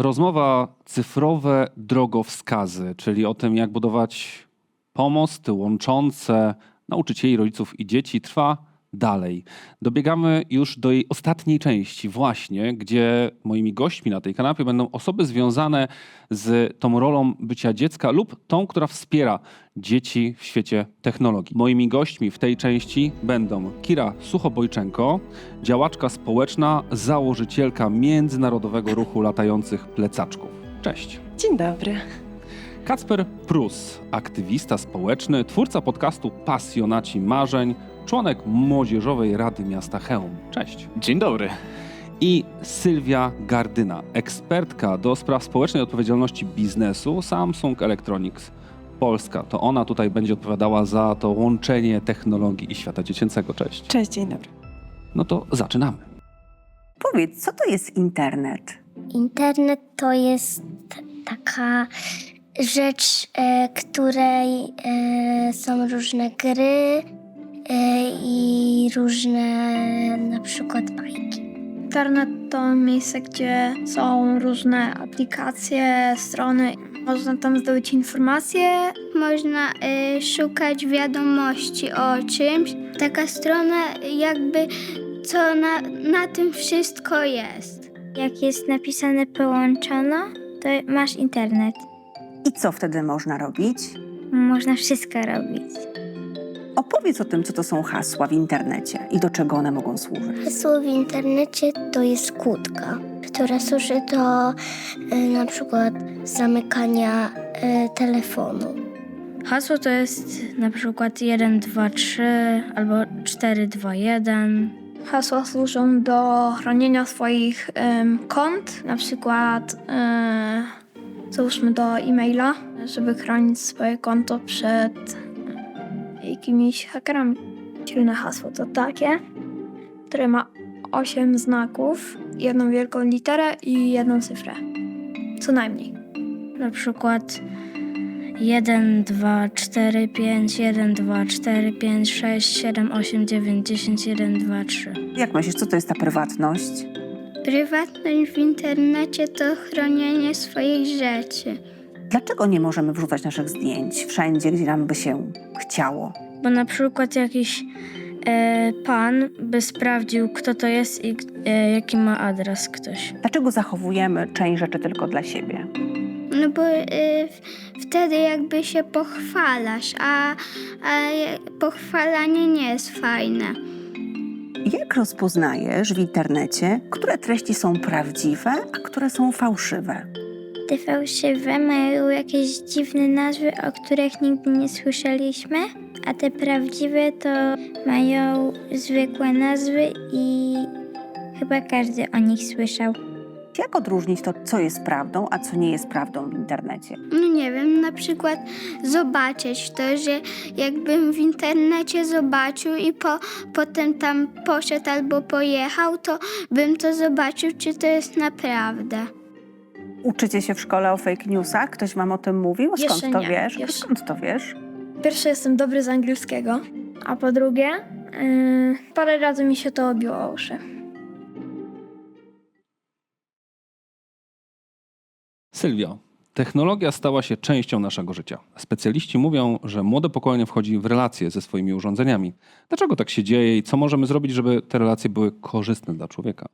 Rozmowa cyfrowe drogowskazy, czyli o tym, jak budować pomosty łączące nauczycieli, rodziców i dzieci, trwa dalej. Dobiegamy już do jej ostatniej części, właśnie, gdzie moimi gośćmi na tej kanapie będą osoby związane z tą rolą bycia dziecka lub tą, która wspiera dzieci w świecie technologii. Moimi gośćmi w tej części będą Kira Suchobojczenko, działaczka społeczna, założycielka Międzynarodowego Ruchu Latających Plecaczków. Cześć. Dzień dobry. Kacper Prus, aktywista społeczny, twórca podcastu Pasjonaci Marzeń, członek Młodzieżowej Rady Miasta Chełm. Cześć. Dzień dobry. I Sylwia Gardyna, ekspertka do spraw społecznej odpowiedzialności biznesu Samsung Electronics Polska. To ona tutaj będzie odpowiadała za to łączenie technologii i świata dziecięcego. Cześć. Cześć, dzień dobry. No to zaczynamy. Powiedz, co to jest internet? Internet to jest taka rzecz, e, której e, są różne gry i różne na przykład bajki. Internet to miejsce, gdzie są różne aplikacje, strony. Można tam zdobyć informacje. Można e, szukać wiadomości o czymś. Taka strona jakby co na, na tym wszystko jest. Jak jest napisane połączono, to masz internet. I co wtedy można robić? Można wszystko robić. Opowiedz o tym, co to są hasła w internecie i do czego one mogą służyć. Hasło w internecie to jest kłódka, która służy do e, na przykład zamykania e, telefonu. Hasło to jest na przykład 1, 2, 3 albo 4, 2, 1. Hasła służą do chronienia swoich em, kont, na przykład e, załóżmy do e-maila, żeby chronić swoje konto przed jakimiś hakerami. Silne hasło to takie, które ma 8 znaków, jedną wielką literę i jedną cyfrę. Co najmniej. Na przykład 1, 2, 4, 5, 1, 2, 4, 5, 6, 7, 8, 9, 10, 1, 2, 3. Jak myślisz, co to jest ta prywatność? Prywatność w internecie to chronienie swoich rzeczy. Dlaczego nie możemy wrzucać naszych zdjęć wszędzie, gdzie nam by się chciało? Bo na przykład jakiś e, pan by sprawdził, kto to jest i e, jaki ma adres ktoś. Dlaczego zachowujemy część rzeczy tylko dla siebie? No bo y, w- wtedy jakby się pochwalasz, a, a pochwalanie nie jest fajne. Jak rozpoznajesz w internecie, które treści są prawdziwe, a które są fałszywe? Te fałszywe mają jakieś dziwne nazwy, o których nigdy nie słyszeliśmy, a te prawdziwe to mają zwykłe nazwy i chyba każdy o nich słyszał. Jak odróżnić to, co jest prawdą, a co nie jest prawdą w internecie? No nie wiem, na przykład zobaczyć to, że jakbym w internecie zobaczył i po, potem tam poszedł albo pojechał, to bym to zobaczył, czy to jest naprawdę. Uczycie się w szkole o fake newsach? Ktoś wam o tym mówił? Skąd Jeszcze to nie, wiesz? jeszcze. Skąd to wiesz? Pierwsze, jestem dobry z angielskiego, a po drugie, yy, parę razy mi się to obiło o uszy. Sylwio, technologia stała się częścią naszego życia. Specjaliści mówią, że młode pokolenie wchodzi w relacje ze swoimi urządzeniami. Dlaczego tak się dzieje i co możemy zrobić, żeby te relacje były korzystne dla człowieka?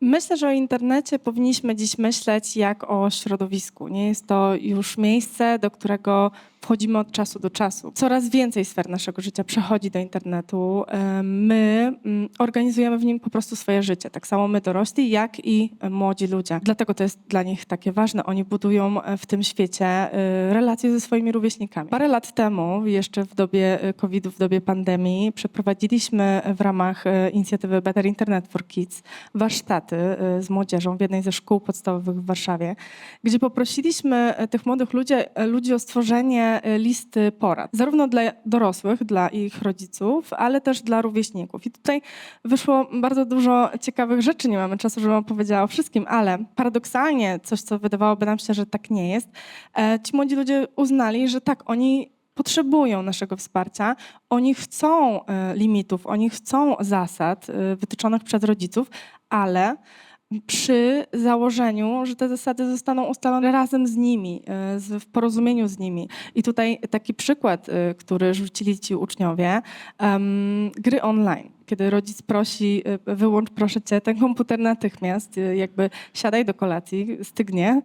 Myślę, że o internecie powinniśmy dziś myśleć jak o środowisku. Nie jest to już miejsce, do którego wchodzimy od czasu do czasu. Coraz więcej sfer naszego życia przechodzi do internetu. My mm, organizujemy w nim po prostu swoje życie. Tak samo my dorośli, jak i e, młodzi ludzie. Dlatego to jest dla nich takie ważne. Oni budują e, w tym świecie e, relacje ze swoimi rówieśnikami. Parę lat temu, jeszcze w dobie COVID-u, w dobie pandemii, przeprowadziliśmy w ramach inicjatywy Better Internet for Kids warsztaty z młodzieżą w jednej ze szkół podstawowych w Warszawie, gdzie poprosiliśmy tych młodych ludzi, ludzi o stworzenie e, listy porad, zarówno dla dorosłych, dla ich rodziców, ale też dla rówieśników. I tutaj wyszło bardzo dużo ciekawych rzeczy. Nie mamy czasu, żebym opowiedziała o wszystkim, ale paradoksalnie coś, co wydawałoby nam się, że tak nie jest, e, ci młodzi ludzie uznali, że tak, oni potrzebują naszego wsparcia, oni chcą e, limitów, oni chcą zasad wytyczonych przez rodziców, ale przy założeniu, że te zasady zostaną ustalone razem z nimi, y, w porozumieniu z nimi. I tutaj taki przykład, y, który rzucili ci uczniowie, gry online. Kiedy rodzic prosi, y, wyłącz proszę cię ten komputer natychmiast, jakby siadaj do kolacji, stygnie.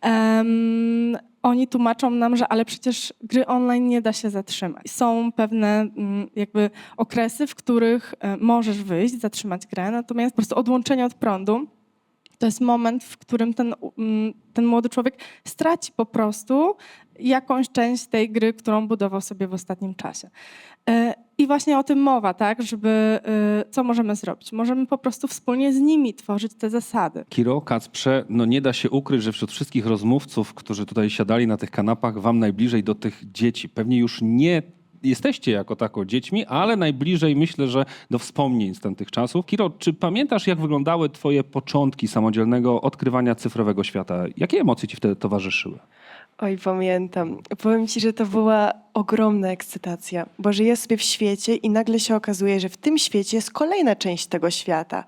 Em, oni tłumaczą nam, że ale przecież gry online nie da się zatrzymać. Są pewne mm, jakby okresy, w których możesz wyjść, zatrzymać grę, natomiast po prostu odłączenie od prądu to jest moment, w którym ten, ten młody człowiek straci po prostu jakąś część tej gry, którą budował sobie w ostatnim czasie. E, I właśnie o tym mowa, tak, żeby e, co możemy zrobić? Możemy po prostu wspólnie z nimi tworzyć te zasady. Kiro, Kacprze, no nie da się ukryć, że wśród wszystkich rozmówców, którzy tutaj siadali na tych kanapach, wam najbliżej do tych dzieci. Pewnie już nie jesteście jako tako dziećmi, ale najbliżej myślę, że do wspomnień z tamtych czasów. Kiro, czy pamiętasz, jak wyglądały twoje początki samodzielnego odkrywania cyfrowego świata? Jakie emocje ci wtedy towarzyszyły? Oj, pamiętam. Powiem ci, że to była ogromna ekscytacja, bo żyję sobie w świecie i nagle się okazuje, że w tym świecie jest kolejna część tego świata.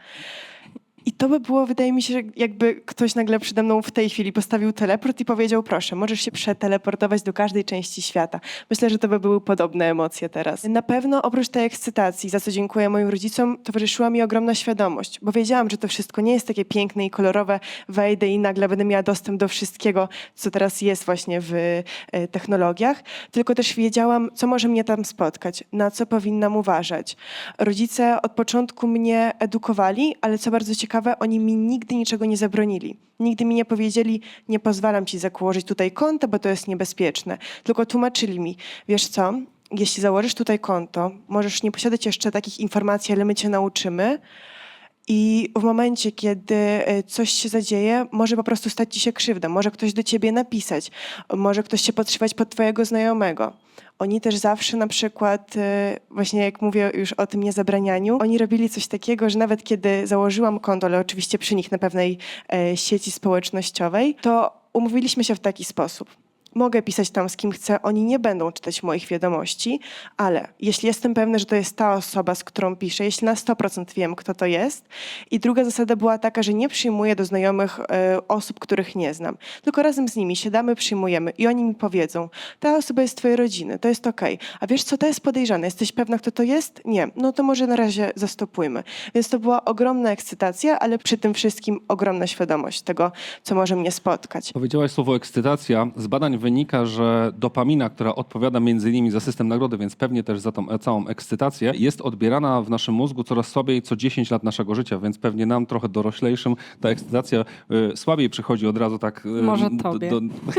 I to by było, wydaje mi się, jakby ktoś nagle przede mną w tej chwili postawił teleport i powiedział, proszę, możesz się przeteleportować do każdej części świata. Myślę, że to by były podobne emocje teraz. Na pewno oprócz tej ekscytacji, za co dziękuję moim rodzicom, towarzyszyła mi ogromna świadomość, bo wiedziałam, że to wszystko nie jest takie piękne i kolorowe, wejdę i nagle będę miała dostęp do wszystkiego, co teraz jest właśnie w e, technologiach, tylko też wiedziałam, co może mnie tam spotkać, na co powinnam uważać. Rodzice od początku mnie edukowali, ale co bardzo ciekawe, oni mi nigdy niczego nie zabronili. Nigdy mi nie powiedzieli, nie pozwalam ci założyć tutaj konta, bo to jest niebezpieczne. Tylko tłumaczyli mi, wiesz co, jeśli założysz tutaj konto, możesz nie posiadać jeszcze takich informacji, ale my cię nauczymy. I w momencie, kiedy e, coś się zadzieje, może po prostu stać ci się krzywda, może ktoś do ciebie napisać, może ktoś się podszywać pod twojego znajomego. Oni też zawsze na przykład, e, właśnie jak mówię już o tym niezabranianiu, oni robili coś takiego, że nawet kiedy założyłam konto, ale oczywiście przy nich na pewnej e, sieci społecznościowej, to umówiliśmy się w taki sposób. Mogę pisać tam z kim chcę, oni nie będą czytać moich wiadomości, ale jeśli jestem pewna, że to jest ta osoba, z którą piszę, jeśli na 100% wiem, kto to jest. I druga zasada była taka, że nie przyjmuję do znajomych e, osób, których nie znam, tylko razem z nimi siadamy, przyjmujemy i oni mi powiedzą, ta osoba jest twojej rodziny, to jest okej. A wiesz co, to jest podejrzane, jesteś pewna, kto to jest? Nie. No to może na razie zastopujmy. Więc to była ogromna ekscytacja, ale przy tym wszystkim ogromna świadomość tego, co może mnie spotkać. Powiedziałaś słowo ekscytacja. Z badań wynika, że dopamina, która odpowiada między innymi za system nagrody, więc pewnie też za tą e, całą ekscytację, jest odbierana w naszym mózgu coraz słabiej co 10 lat naszego życia, więc pewnie nam trochę doroślejszym ta ekscytacja y, słabiej przychodzi od razu tak... y, Może tobie.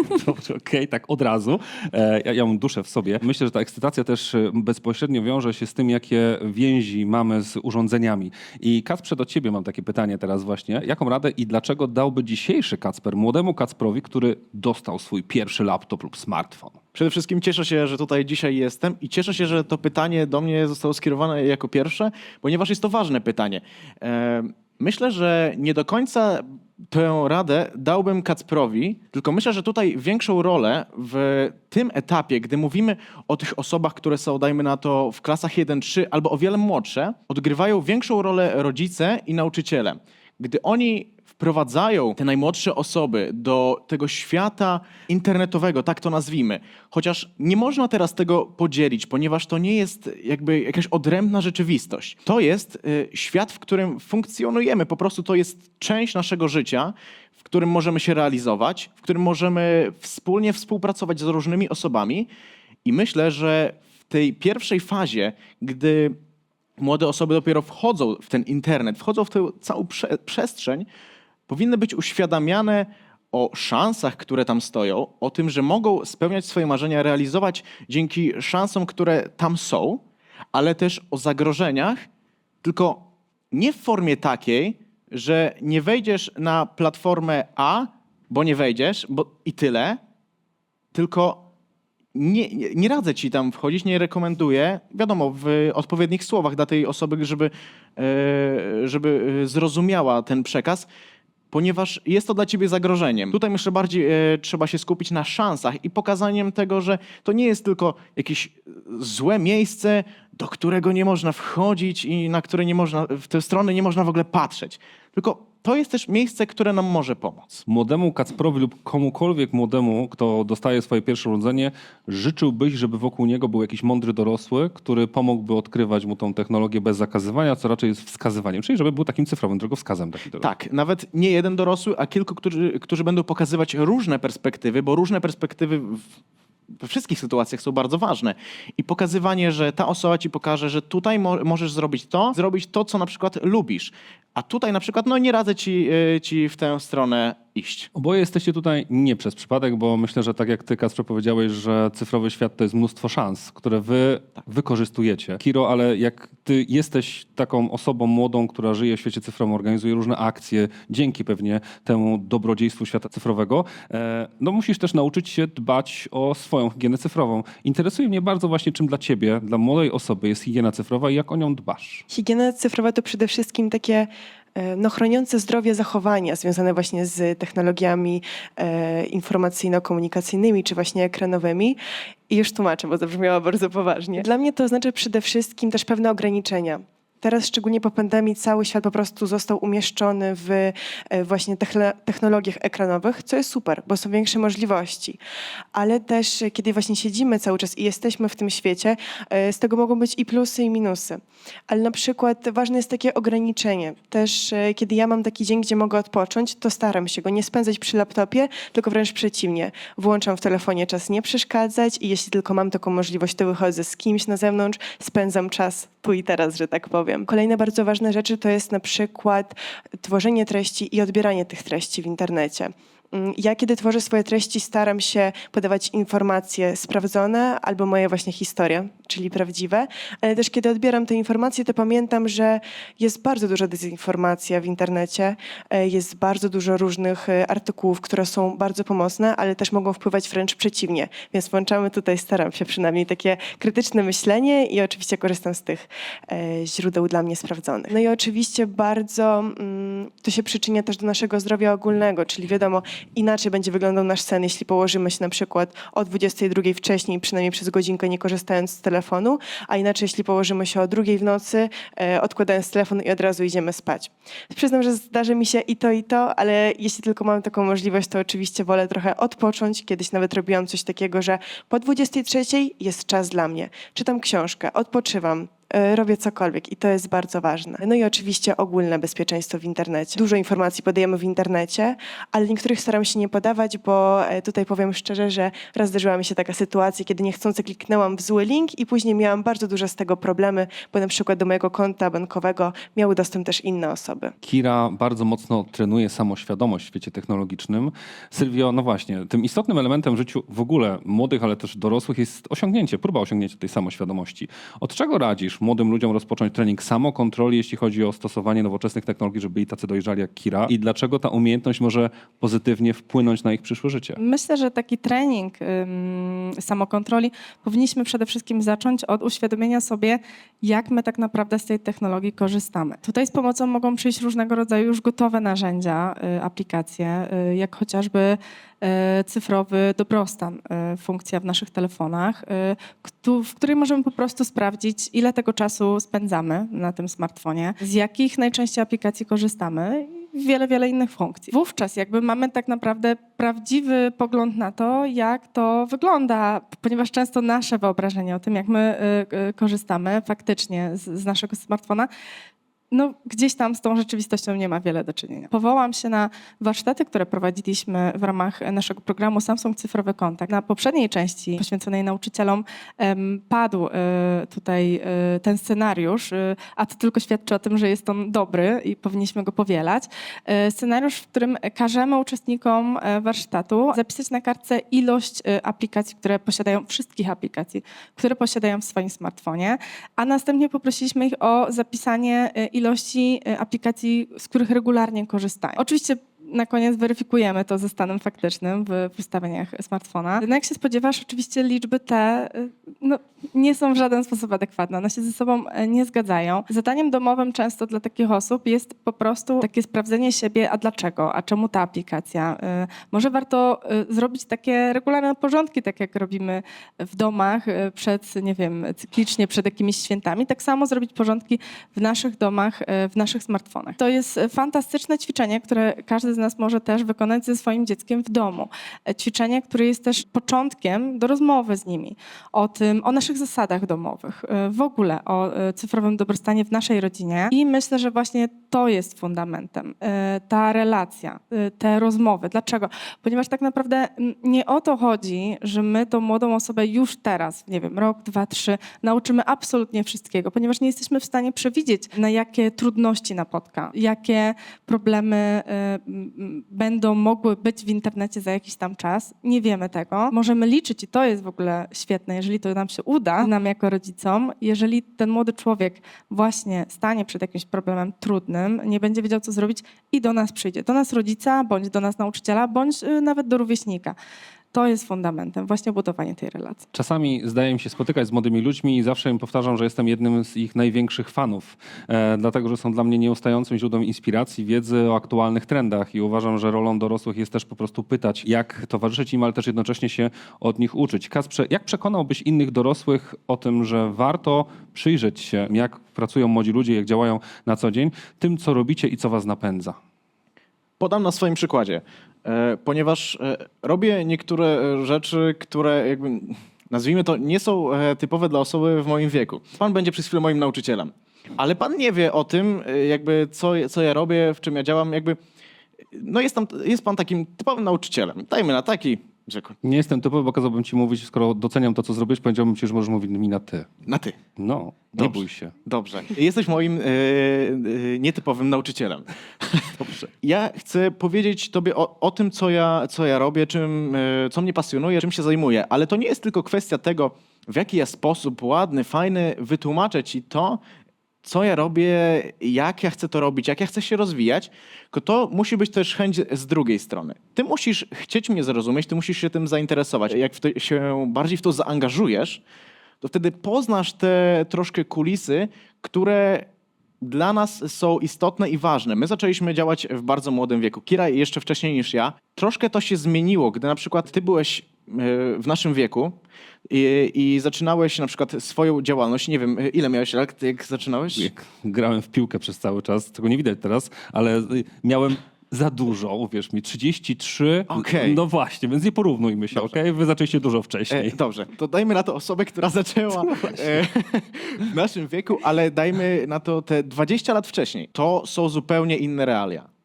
okej, tak od razu. E, ja, ja mam duszę w sobie. Myślę, że ta ekscytacja też y, bezpośrednio wiąże się z tym, jakie więzi mamy z urządzeniami. I Kacprze, do ciebie mam takie pytanie teraz właśnie. Jaką radę i dlaczego dałby dzisiejszy Kacper młodemu Kacprowi, który dostał swój pierwszy laptop lub smartfon? Przede wszystkim cieszę się, że tutaj dzisiaj jestem i cieszę się, że to pytanie do mnie zostało skierowane jako pierwsze, ponieważ jest to ważne pytanie. E, Myślę, że nie do końca tę radę dałbym Kacprowi, tylko myślę, że tutaj większą rolę w tym etapie, gdy mówimy o tych osobach, które są, dajmy na to, w klasach 1-3 albo o wiele młodsze, odgrywają większą rolę rodzice i nauczyciele. Gdy oni wprowadzają te najmłodsze osoby do tego świata internetowego, tak to nazwijmy. Chociaż nie można teraz tego podzielić, ponieważ to nie jest jakby jakaś odrębna rzeczywistość. To jest y, świat, w którym funkcjonujemy. Po prostu to jest część naszego życia, w którym możemy się realizować, w którym możemy wspólnie współpracować z różnymi osobami. I myślę, że w tej pierwszej fazie, gdy młode osoby dopiero wchodzą w ten internet, wchodzą w tę całą prze przestrzeń, powinny być uświadamiane o szansach, które tam stoją, o tym, że mogą spełniać swoje marzenia, realizować dzięki szansom, które tam są, ale też o zagrożeniach, tylko nie w formie takiej, że nie wejdziesz na platformę A, bo nie wejdziesz, bo i tyle, tylko nie, nie, nie radzę ci tam wchodzić, nie rekomenduję. Wiadomo, w odpowiednich słowach dla tej osoby, żeby, e, żeby e, zrozumiała ten przekaz, ponieważ jest to dla ciebie zagrożeniem. Tutaj myślę bardziej e, trzeba się skupić na szansach i pokazaniem tego, że to nie jest tylko jakieś e, złe miejsce, do którego nie można wchodzić i na które nie można, w tę stronę nie można w ogóle patrzeć. Tylko to jest też miejsce, które nam może pomóc. Młodemu Kacprowi lub komukolwiek młodemu, kto dostaje swoje pierwsze urodzenie, życzyłbyś, żeby wokół niego był jakiś mądry dorosły, który pomógłby odkrywać mu tą technologię bez zakazywania, co raczej jest wskazywaniem, czyli żeby był takim cyfrowym drogowskazem taki dorosły. Tak, nawet nie jeden dorosły, a kilku, którzy, którzy będą pokazywać różne perspektywy, bo różne perspektywy w, we wszystkich sytuacjach są bardzo ważne. I pokazywanie, że ta osoba ci pokaże, że tutaj mo możesz zrobić to, zrobić to, co na przykład lubisz. A tutaj na przykład, no nie radzę ci, y, ci w tę stronę iść. Oboje jesteście tutaj nie przez przypadek, bo myślę, że tak jak ty, Kacprze, powiedziałeś, że cyfrowy świat to jest mnóstwo szans, które wy wykorzystujecie. Kiro, ale jak ty jesteś taką osobą młodą, która żyje w świecie cyfrowym, organizuje różne akcje, dzięki pewnie temu dobrodziejstwu świata cyfrowego, e, no musisz też nauczyć się dbać o swoją higienę cyfrową. Interesuje mnie bardzo właśnie, czym dla ciebie, dla młodej osoby jest higiena cyfrowa i jak o nią dbasz. Higiena cyfrowa to przede wszystkim takie no, chroniące zdrowie zachowania związane właśnie z technologiami e, informacyjno-komunikacyjnymi czy właśnie ekranowymi. I już tłumaczę, bo zabrzmiało bardzo poważnie. Dla mnie to oznacza przede wszystkim też pewne ograniczenia. Teraz, szczególnie po pandemii, cały świat po prostu został umieszczony w e, właśnie technologiach ekranowych, co jest super, bo są większe możliwości. Ale też, e, kiedy właśnie siedzimy cały czas i jesteśmy w tym świecie, e, z tego mogą być i plusy, i minusy. Ale na przykład ważne jest takie ograniczenie. Też kiedy ja mam taki dzień, gdzie mogę odpocząć, to staram się go nie spędzać przy laptopie, tylko wręcz przeciwnie. Włączam w telefonie czas nie przeszkadzać i jeśli tylko mam taką możliwość, to wychodzę z kimś na zewnątrz, spędzam czas tu i teraz, że tak powiem. Kolejne bardzo ważne rzeczy to jest na przykład tworzenie treści i odbieranie tych treści w internecie. Mm, Ja, kiedy tworzę swoje treści, staram się podawać informacje sprawdzone albo moje właśnie historie, czyli prawdziwe, ale też kiedy odbieram te informacje, to pamiętam, że jest bardzo duża dezinformacja w internecie, e, jest bardzo dużo różnych e, artykułów, które są bardzo pomocne, ale też mogą wpływać wręcz przeciwnie. Więc włączamy tutaj, staram się przynajmniej takie krytyczne myślenie i oczywiście korzystam z tych e, źródeł dla mnie sprawdzonych. No i oczywiście bardzo mm, to się przyczynia też do naszego zdrowia ogólnego, czyli wiadomo, inaczej będzie wyglądał nasz sen, jeśli położymy się na przykład o 22 wcześniej, przynajmniej przez godzinkę, nie korzystając z telefonu, a inaczej, jeśli położymy się o drugiej w nocy, e, odkładając telefon i od razu idziemy spać. Przyznam, że zdarzy mi się i to, i to, ale jeśli tylko mam taką możliwość, to oczywiście wolę trochę odpocząć. Kiedyś nawet robiłam coś takiego, że po 23 jest czas dla mnie. Czytam książkę, odpoczywam, robię cokolwiek i to jest bardzo ważne. No i oczywiście ogólne bezpieczeństwo w internecie. Dużo informacji podajemy w internecie, ale niektórych staram się nie podawać, bo e, tutaj powiem szczerze, że raz zdarzyła mi się taka sytuacja, kiedy niechcący kliknęłam w zły link i później miałam bardzo duże z tego problemy, bo na przykład do mojego konta bankowego miały dostęp też inne osoby. Kira bardzo mocno trenuje samoświadomość w świecie technologicznym. Sylwio, no właśnie, tym istotnym elementem w życiu w ogóle młodych, ale też dorosłych jest osiągnięcie, próba osiągnięcia tej samoświadomości. Od czego radzisz młodym ludziom rozpocząć trening samokontroli, jeśli chodzi o stosowanie nowoczesnych technologii, żeby byli tacy dojrzali jak Kira? I dlaczego ta umiejętność może pozytywnie wpłynąć na ich przyszłe życie? Myślę, że taki trening ym, samokontroli powinniśmy przede wszystkim zacząć od uświadomienia sobie, jak my tak naprawdę z tej technologii korzystamy. Tutaj z pomocą mogą przyjść różnego rodzaju już gotowe narzędzia, y, aplikacje, y, jak chociażby y, cyfrowy dobrostan, y, funkcja w naszych telefonach, y, w której możemy po prostu sprawdzić, ile tego czasu spędzamy na tym smartfonie, z jakich najczęściej aplikacji korzystamy i wiele, wiele innych funkcji. Wówczas jakby mamy tak naprawdę prawdziwy pogląd na to, jak to wygląda, ponieważ często nasze wyobrażenie o tym, jak my y, y, korzystamy faktycznie z, z naszego smartfona, no, gdzieś tam z tą rzeczywistością nie ma wiele do czynienia. Powołam się na warsztaty, które prowadziliśmy w ramach naszego programu Samsung Cyfrowy Kontakt. Na poprzedniej części poświęconej nauczycielom padł e, tutaj e, ten scenariusz, e, a to tylko świadczy o tym, że jest on dobry i powinniśmy go powielać. E, Scenariusz, w którym każemy uczestnikom e, warsztatu zapisać na kartce ilość e, aplikacji, które posiadają, wszystkich aplikacji, które posiadają w swoim smartfonie, a następnie poprosiliśmy ich o zapisanie e, ilości e, aplikacji, z których regularnie korzystają. Oczywiście na koniec weryfikujemy to ze stanem faktycznym w ustawieniach smartfona. No jak się spodziewasz, oczywiście liczby te y, no, nie są w żaden sposób adekwatne. One się ze sobą e, nie zgadzają. Zadaniem domowym często dla takich osób jest po prostu takie sprawdzenie siebie, a dlaczego, a czemu ta aplikacja. Y, Może warto y, zrobić takie regularne porządki, tak jak robimy w domach y, przed, nie wiem, cyklicznie przed jakimiś świętami. Tak samo zrobić porządki w naszych domach, y, w naszych smartfonach. To jest y, fantastyczne ćwiczenie, które każdy z nas może też wykonać ze swoim dzieckiem w domu. E, Ćwiczenie, które jest też początkiem do rozmowy z nimi o tym, o naszych zasadach domowych, y, w ogóle o y, cyfrowym dobrostanie w naszej rodzinie. I myślę, że właśnie to jest fundamentem, ta relacja, te rozmowy. Dlaczego? Ponieważ tak naprawdę nie o to chodzi, że my tą młodą osobę już teraz, nie wiem, rok, dwa, trzy, nauczymy absolutnie wszystkiego, ponieważ nie jesteśmy w stanie przewidzieć, na jakie trudności napotka, jakie problemy będą mogły być w internecie za jakiś tam czas. Nie wiemy tego. Możemy liczyć i to jest w ogóle świetne, jeżeli to nam się uda, nam jako rodzicom, jeżeli ten młody człowiek właśnie stanie przed jakimś problemem trudnym, nie będzie wiedział, co zrobić i do nas przyjdzie. Do nas rodzica, bądź do nas nauczyciela, bądź y, nawet do rówieśnika. To jest fundamentem, właśnie budowanie tej relacji. Czasami zdaje mi się spotykać z młodymi ludźmi i zawsze im powtarzam, że jestem jednym z ich największych fanów, e, dlatego że są dla mnie nieustającym źródłem inspiracji, wiedzy o aktualnych trendach i uważam, że rolą dorosłych jest też po prostu pytać, jak towarzyszyć im, ale też jednocześnie się od nich uczyć. Kasprze, jak przekonałbyś innych dorosłych o tym, że warto przyjrzeć się, jak pracują młodzi ludzie, jak działają na co dzień, tym, co robicie i co was napędza? Podam na swoim przykładzie, ponieważ e, robię niektóre e, rzeczy, które jakby, nazwijmy to, nie są e, typowe dla osoby w moim wieku. Pan będzie przez chwilę moim nauczycielem, ale pan nie wie o tym, e, jakby co, co ja robię, w czym ja działam, jakby, no jest, tam, jest pan takim typowym nauczycielem. Dajmy na taki, że Nie jestem typowy, bo kazałbym ci mówić, skoro doceniam to, co zrobisz, powiedziałbym ci, że możesz mówić mi na ty. na ty. No, nie Dobrze. bój się. Dobrze. Jesteś moim e, e, nietypowym nauczycielem. Dobrze. Ja chcę powiedzieć tobie o, o tym, co ja, co ja robię, czym, e, co mnie pasjonuje, czym się zajmuję. Ale to nie jest tylko kwestia tego, w jaki ja sposób ładny, fajny wytłumaczę ci to, co ja robię, jak ja chcę to robić, jak ja chcę się rozwijać, tylko to musi być też chęć z drugiej strony. Ty musisz chcieć mnie zrozumieć, ty musisz się tym zainteresować. Jak to, się bardziej w to zaangażujesz, to wtedy poznasz te troszkę kulisy, które dla nas są istotne i ważne. My zaczęliśmy działać w bardzo młodym wieku. Kira jeszcze wcześniej niż ja. Troszkę to się zmieniło, gdy na przykład ty byłeś w naszym wieku i, i zaczynałeś na przykład swoją działalność. Nie wiem, ile miałeś lat, jak zaczynałeś? Jak grałem w piłkę przez cały czas, tego nie widać teraz, ale y, miałem za dużo, uwierz mi, 33. Okej. No właśnie, więc nie porównujmy się, okej? Wy zaczęliście dużo wcześniej. E, dobrze, to dajmy na to osobę, która zaczęła e, w naszym wieku, ale dajmy na to te 20 lat wcześniej. To są zupełnie inne realia.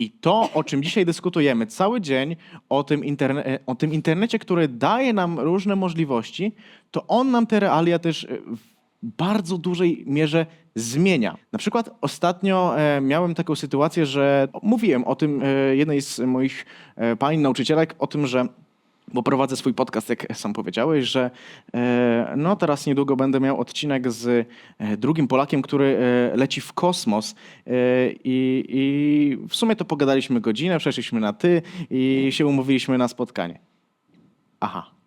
I to, o czym dzisiaj dyskutujemy cały dzień, o tym, interne- e, o tym internecie, który daje nam różne możliwości, to on nam te realia też e, w bardzo dużej mierze zmienia. Na przykład ostatnio e, miałem taką sytuację, że mówiłem o tym jednej z moich pań nauczycielek, o tym, że bo prowadzę swój podcast, jak sam powiedziałeś, że e, no teraz niedługo będę miał odcinek z e, drugim Polakiem, który e, leci w kosmos i, i w sumie to pogadaliśmy godzinę, przeszliśmy na ty i się umówiliśmy na spotkanie. Aha.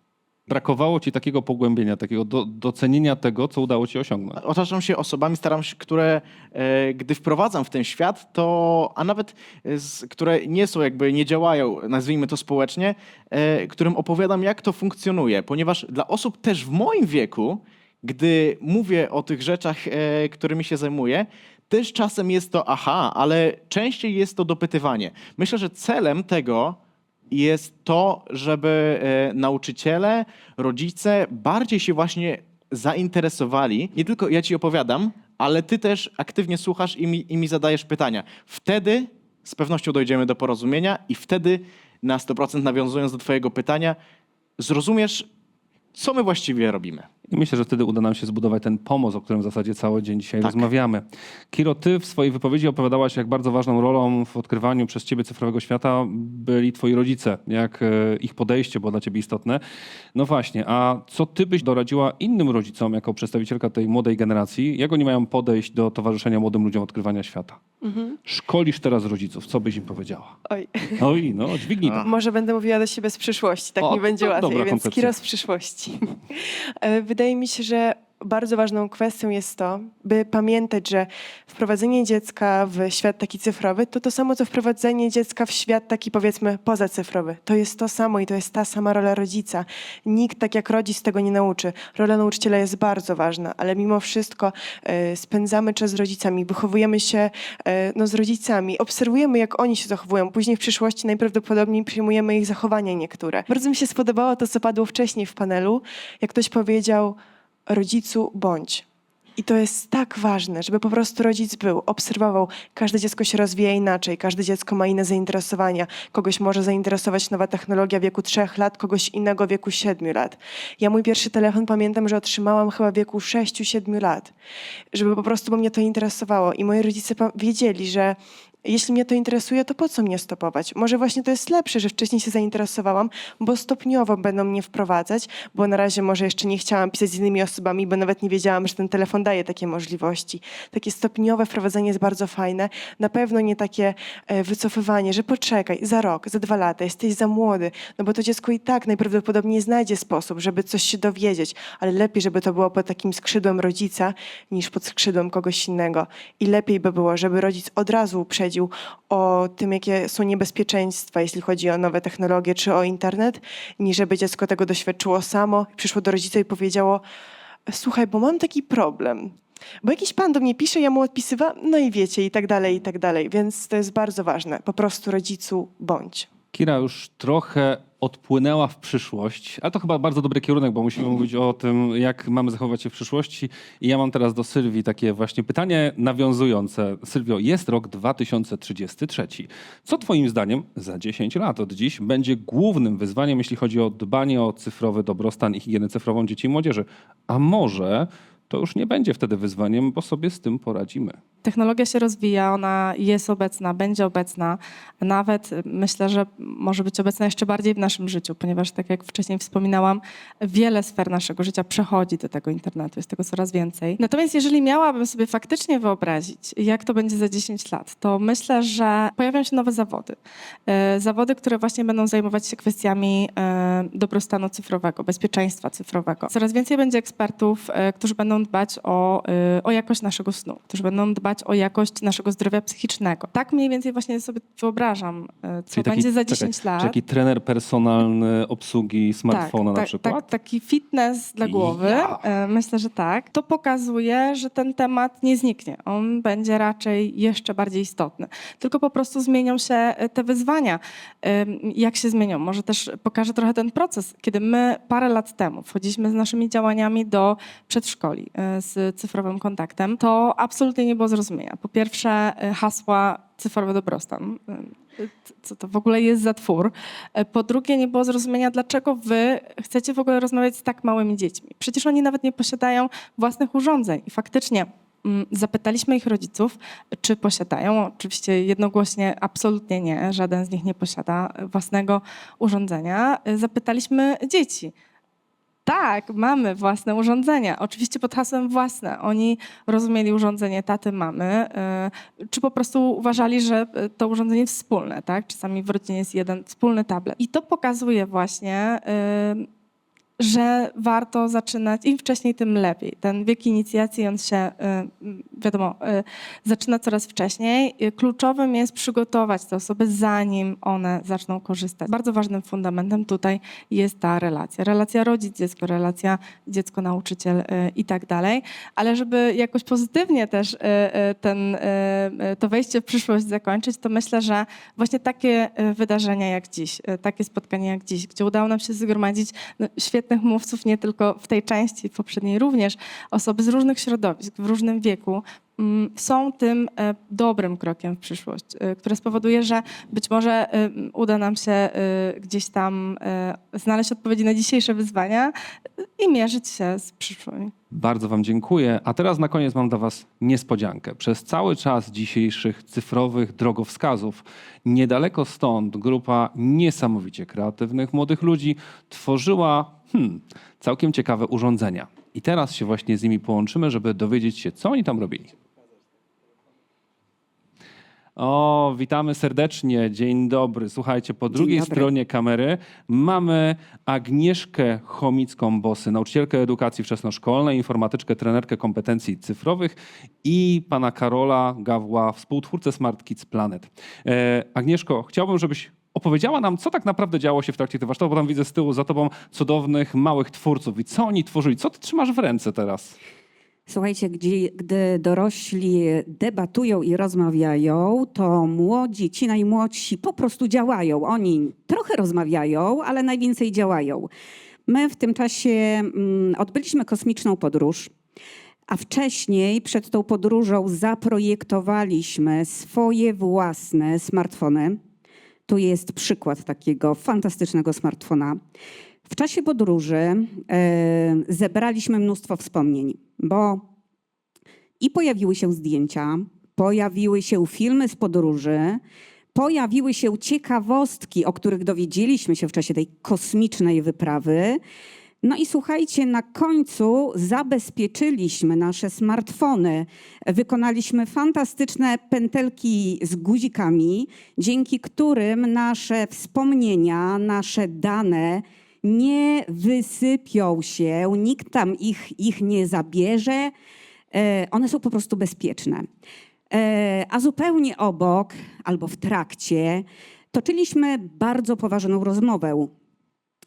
Brakowało ci takiego pogłębienia, takiego do, docenienia tego, co udało ci osiągnąć. Otaczam się osobami, staram się, które e, gdy wprowadzam w ten świat, to, a nawet e, z, które nie są jakby, nie działają, nazwijmy to społecznie, e, którym opowiadam, jak to funkcjonuje. Ponieważ dla osób też w moim wieku, gdy mówię o tych rzeczach, e, którymi się zajmuję, też czasem jest to aha, ale częściej jest to dopytywanie. Myślę, że celem tego jest to, żeby e, nauczyciele, rodzice bardziej się właśnie zainteresowali. Nie tylko ja ci opowiadam, ale ty też aktywnie słuchasz i mi, i mi zadajesz pytania. Wtedy z pewnością dojdziemy do porozumienia i wtedy na 100% nawiązując do twojego pytania, zrozumiesz, co my właściwie robimy. I myślę, że wtedy uda nam się zbudować ten pomost, o którym w zasadzie cały dzień dzisiaj Tak. rozmawiamy. Kiro, ty w swojej wypowiedzi opowiadałaś, jak bardzo ważną rolą w odkrywaniu przez ciebie cyfrowego świata byli twoi rodzice, jak e, ich podejście było dla ciebie istotne. No właśnie, a co ty byś doradziła innym rodzicom, jako przedstawicielka tej młodej generacji? Jak oni mają podejść do towarzyszenia młodym ludziom odkrywania świata? Szkolisz teraz rodziców, co byś im powiedziała? Oj, Oj, no, dźwignij to. może będę mówiła do siebie z przyszłości, tak O, mi będzie łatwiej, więc koncepcja. Kiro z przyszłości. Wydaje mi się, że bardzo ważną kwestią jest to, by pamiętać, że wprowadzenie dziecka w świat taki cyfrowy to to samo, co wprowadzenie dziecka w świat taki powiedzmy pozacyfrowy. To jest to samo i to jest ta sama rola rodzica. Nikt tak jak rodzic tego nie nauczy. Rola nauczyciela jest bardzo ważna, ale mimo wszystko e, spędzamy czas z rodzicami, wychowujemy się e, no, z rodzicami, obserwujemy jak oni się zachowują. Później w przyszłości najprawdopodobniej przyjmujemy ich zachowania niektóre. Bardzo mi się spodobało to, co padło wcześniej w panelu, jak ktoś powiedział rodzicu bądź. I to jest tak ważne, żeby po prostu rodzic był, obserwował. Każde dziecko się rozwija inaczej, każde dziecko ma inne zainteresowania. Kogoś może zainteresować nowa technologia w wieku trzech lat, kogoś innego w wieku siedmiu lat. Ja mój pierwszy telefon pamiętam, że otrzymałam chyba w wieku sześciu, siedmiu lat. Żeby po prostu bo mnie to interesowało. I moi rodzice wiedzieli, że jeśli mnie to interesuje, to po co mnie stopować? Może właśnie to jest lepsze, że wcześniej się zainteresowałam, bo stopniowo będą mnie wprowadzać, bo na razie może jeszcze nie chciałam pisać z innymi osobami, bo nawet nie wiedziałam, że ten telefon daje takie możliwości. Takie stopniowe wprowadzenie jest bardzo fajne. Na pewno nie takie e, wycofywanie, że poczekaj, za rok, za dwa lata, jesteś za młody, no bo to dziecko i tak najprawdopodobniej znajdzie sposób, żeby coś się dowiedzieć, ale lepiej, żeby to było pod takim skrzydłem rodzica, niż pod skrzydłem kogoś innego. I lepiej by było, żeby rodzic od razu uprzedził o tym, jakie są niebezpieczeństwa, jeśli chodzi o nowe technologie czy o internet, niż żeby dziecko tego doświadczyło samo, przyszło do rodzica i powiedziało: Słuchaj, bo mam taki problem. Bo jakiś pan do mnie pisze, ja mu odpisywam, no i wiecie, i tak dalej, i tak dalej. Więc to jest bardzo ważne. Po prostu rodzicu bądź. Kira już trochę odpłynęła w przyszłość, ale to chyba bardzo dobry kierunek, bo musimy mówić o tym, jak mamy zachować się w przyszłości. I ja mam teraz do Sylwii takie właśnie pytanie nawiązujące. Sylwio, jest rok 2033. Co twoim zdaniem za 10 lat od dziś będzie głównym wyzwaniem, jeśli chodzi o dbanie o cyfrowy dobrostan i higienę cyfrową dzieci i młodzieży? A może to już nie będzie wtedy wyzwaniem, bo sobie z tym poradzimy. Technologia się rozwija, ona jest obecna, będzie obecna. Nawet y, myślę, że może być obecna jeszcze bardziej w naszym życiu, ponieważ, tak jak wcześniej wspominałam, wiele sfer naszego życia przechodzi do tego internetu, jest tego coraz więcej. Natomiast jeżeli miałabym sobie faktycznie wyobrazić, jak to będzie za 10 lat, to myślę, że pojawią się nowe zawody. E, Zawody, które właśnie będą zajmować się kwestiami e, dobrostanu cyfrowego, bezpieczeństwa cyfrowego. Coraz więcej będzie ekspertów, którzy będą dbać o, e, o jakość naszego snu, którzy będą dbać o jakość naszego zdrowia psychicznego. Tak mniej więcej właśnie sobie wyobrażam, e, co Czyli taki- będzie za czekaj, 10 lat. Czy taki trener personalny obsługi smartfona na tak, przykład? Tak, taki fitness dla głowy. Ja. E, Myślę, że tak. To pokazuje, że ten temat nie zniknie. On będzie raczej jeszcze bardziej istotny. Tylko po prostu zmienią się te wyzwania. Jak się zmienią? Może też pokażę trochę ten proces, kiedy my parę lat temu wchodziliśmy z naszymi działaniami do przedszkoli e, z cyfrowym kontaktem, to absolutnie nie było zrozumienia. Po pierwsze e, hasła cyfrowy dobrostan. E, Co to w ogóle jest za twór? Po drugie, nie było zrozumienia, dlaczego wy chcecie w ogóle rozmawiać z tak małymi dziećmi. Przecież oni nawet nie posiadają własnych urządzeń. I faktycznie mm, zapytaliśmy ich rodziców, czy posiadają. Oczywiście jednogłośnie absolutnie nie. Żaden z nich nie posiada własnego urządzenia. Zapytaliśmy dzieci. Tak, mamy własne urządzenia. Oczywiście pod hasłem własne. Oni rozumieli urządzenie taty, mamy, y, czy po prostu uważali, że y, to urządzenie wspólne, tak? Czasami w rodzinie jest jeden wspólny tablet. I to pokazuje właśnie, y, że warto zaczynać im wcześniej, tym lepiej. Ten wiek inicjacji, on się, y, wiadomo, y, zaczyna coraz wcześniej. Y, Kluczowym jest przygotować te osoby, zanim one zaczną korzystać. Bardzo ważnym fundamentem tutaj jest ta relacja. Relacja rodzic-dziecko, relacja dziecko-nauczyciel i tak dalej. Ale żeby jakoś pozytywnie też ten, to wejście w przyszłość zakończyć, to myślę, że właśnie takie wydarzenia jak dziś, takie spotkania jak dziś, gdzie udało nam się zgromadzić no, świetne świetnych mówców, nie tylko w tej części, poprzedniej również, osoby z różnych środowisk, w różnym wieku, mm, są tym e, dobrym krokiem w przyszłość, e, które spowoduje, że być może e, uda nam się gdzieś tam znaleźć odpowiedzi na dzisiejsze wyzwania i mierzyć się z przyszłymi. Bardzo Wam dziękuję. A teraz na koniec mam dla Was niespodziankę. Przez cały czas dzisiejszych cyfrowych drogowskazów, niedaleko stąd grupa niesamowicie kreatywnych młodych ludzi tworzyła hmm, całkiem ciekawe urządzenia. I teraz się właśnie z nimi połączymy, żeby dowiedzieć się, co oni tam robili. O, witamy serdecznie. Dzień dobry. Słuchajcie, po drugiej dobry. stronie kamery mamy Agnieszkę Chomicką-Bosy, nauczycielkę edukacji wczesnoszkolnej, informatyczkę, trenerkę kompetencji cyfrowych i pana Karola Gawła, współtwórcę Smart Kids Planet. E, Agnieszko, chciałbym, żebyś opowiedziała nam, co tak naprawdę działo się w trakcie tych warsztatów, bo tam widzę z tyłu za tobą cudownych, małych twórców i co oni tworzyli. Co ty trzymasz w ręce teraz? Słuchajcie, gdzie, gdy dorośli debatują i rozmawiają, to młodzi, ci najmłodsi po prostu działają. Oni trochę rozmawiają, ale najwięcej działają. My w tym czasie mm, odbyliśmy kosmiczną podróż. A wcześniej, przed tą podróżą, zaprojektowaliśmy swoje własne smartfony. Tu jest przykład takiego fantastycznego smartfona. W czasie podróży e, zebraliśmy mnóstwo wspomnień, bo i pojawiły się zdjęcia, pojawiły się filmy z podróży, pojawiły się ciekawostki, o których dowiedzieliśmy się w czasie tej kosmicznej wyprawy. No i słuchajcie, na końcu zabezpieczyliśmy nasze smartfony. Wykonaliśmy fantastyczne pętelki z guzikami, dzięki którym nasze wspomnienia, nasze dane nie wysypią się, nikt tam ich, ich nie zabierze. E, One są po prostu bezpieczne. E, A zupełnie obok, albo w trakcie, toczyliśmy bardzo poważną rozmowę.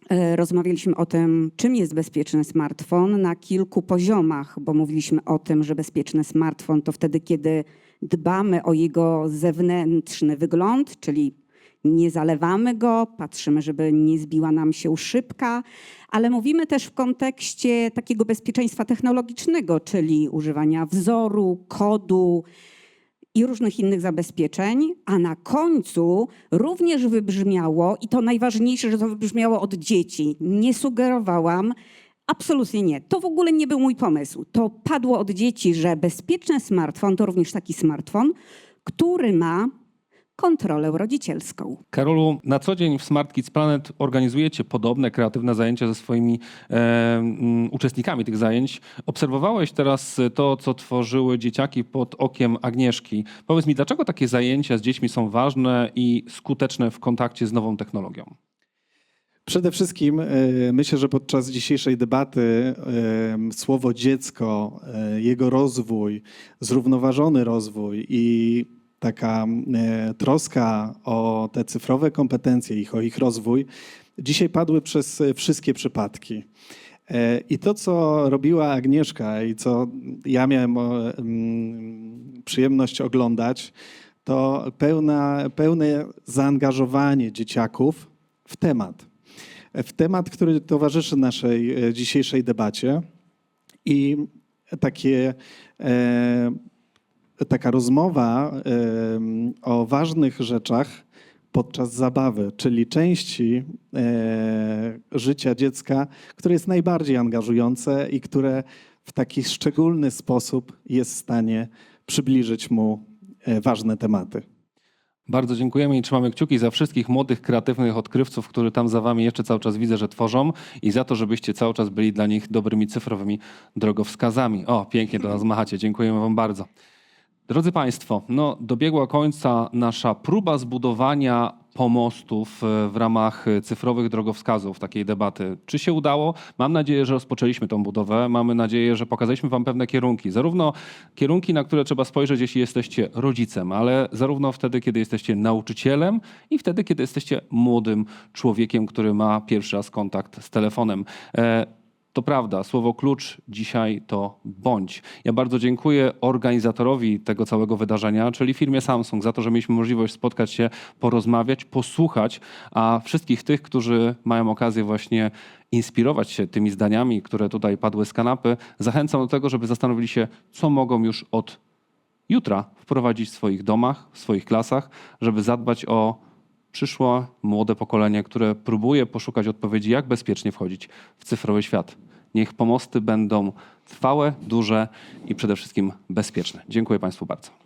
E, Rozmawialiśmy o tym, czym jest bezpieczny smartfon na kilku poziomach, bo mówiliśmy o tym, że bezpieczny smartfon to wtedy, kiedy dbamy o jego zewnętrzny wygląd, czyli nie zalewamy go, patrzymy, żeby nie zbiła nam się szybka, ale mówimy też w kontekście takiego bezpieczeństwa technologicznego, czyli używania wzoru, kodu i różnych innych zabezpieczeń, a na końcu również wybrzmiało, i to najważniejsze, że to wybrzmiało od dzieci, nie sugerowałam, absolutnie nie. To w ogóle nie był mój pomysł. To padło od dzieci, że bezpieczny smartfon to również taki smartfon, który ma kontrolę rodzicielską. Karolu, na co dzień w Smart Kids Planet organizujecie podobne kreatywne zajęcia ze swoimi e, mm, uczestnikami tych zajęć. Obserwowałeś teraz to, co tworzyły dzieciaki pod okiem Agnieszki. Powiedz mi, dlaczego takie zajęcia z dziećmi są ważne i skuteczne w kontakcie z nową technologią? Przede wszystkim e, myślę, że podczas dzisiejszej debaty e, słowo dziecko, e, jego rozwój, zrównoważony rozwój i taka e, troska o te cyfrowe kompetencje, ich, o ich rozwój, dzisiaj padły przez e, wszystkie przypadki. E, I to, co robiła Agnieszka i co ja miałem przyjemność oglądać, to pełna, pełne zaangażowanie dzieciaków w temat. W temat, który towarzyszy naszej dzisiejszej debacie i takie, taka rozmowa o ważnych rzeczach podczas zabawy, czyli części e, życia dziecka, które jest najbardziej angażujące i które w taki szczególny sposób jest w stanie przybliżyć mu e, ważne tematy. Bardzo dziękujemy i trzymamy kciuki za wszystkich młodych, kreatywnych odkrywców, którzy tam za wami jeszcze cały czas widzę, że tworzą i za to, żebyście cały czas byli dla nich dobrymi cyfrowymi drogowskazami. O, pięknie do nas machacie. Dziękujemy wam bardzo. Drodzy Państwo, no, dobiegła końca nasza próba zbudowania pomostów e, w ramach e, cyfrowych drogowskazów takiej debaty. Czy się udało? Mam nadzieję, że rozpoczęliśmy tą budowę. Mamy nadzieję, że pokazaliśmy Wam pewne kierunki. Zarówno kierunki, na które trzeba spojrzeć, jeśli jesteście rodzicem, ale zarówno wtedy, kiedy jesteście nauczycielem i wtedy, kiedy jesteście młodym człowiekiem, który ma pierwszy raz kontakt z telefonem. To prawda, słowo klucz dzisiaj to bądź. Ja bardzo dziękuję organizatorowi tego całego wydarzenia, czyli firmie Samsung, za to, że mieliśmy możliwość spotkać się, porozmawiać, posłuchać, a wszystkich tych, którzy mają okazję właśnie inspirować się tymi zdaniami, które tutaj padły z kanapy, zachęcam do tego, żeby zastanowili się, co mogą już od jutra wprowadzić w swoich domach, w swoich klasach, żeby zadbać o przyszłe młode pokolenie, które próbuje poszukać odpowiedzi, jak bezpiecznie wchodzić w cyfrowy świat. Niech pomosty będą trwałe, duże i przede wszystkim bezpieczne. Dziękuję Państwu bardzo.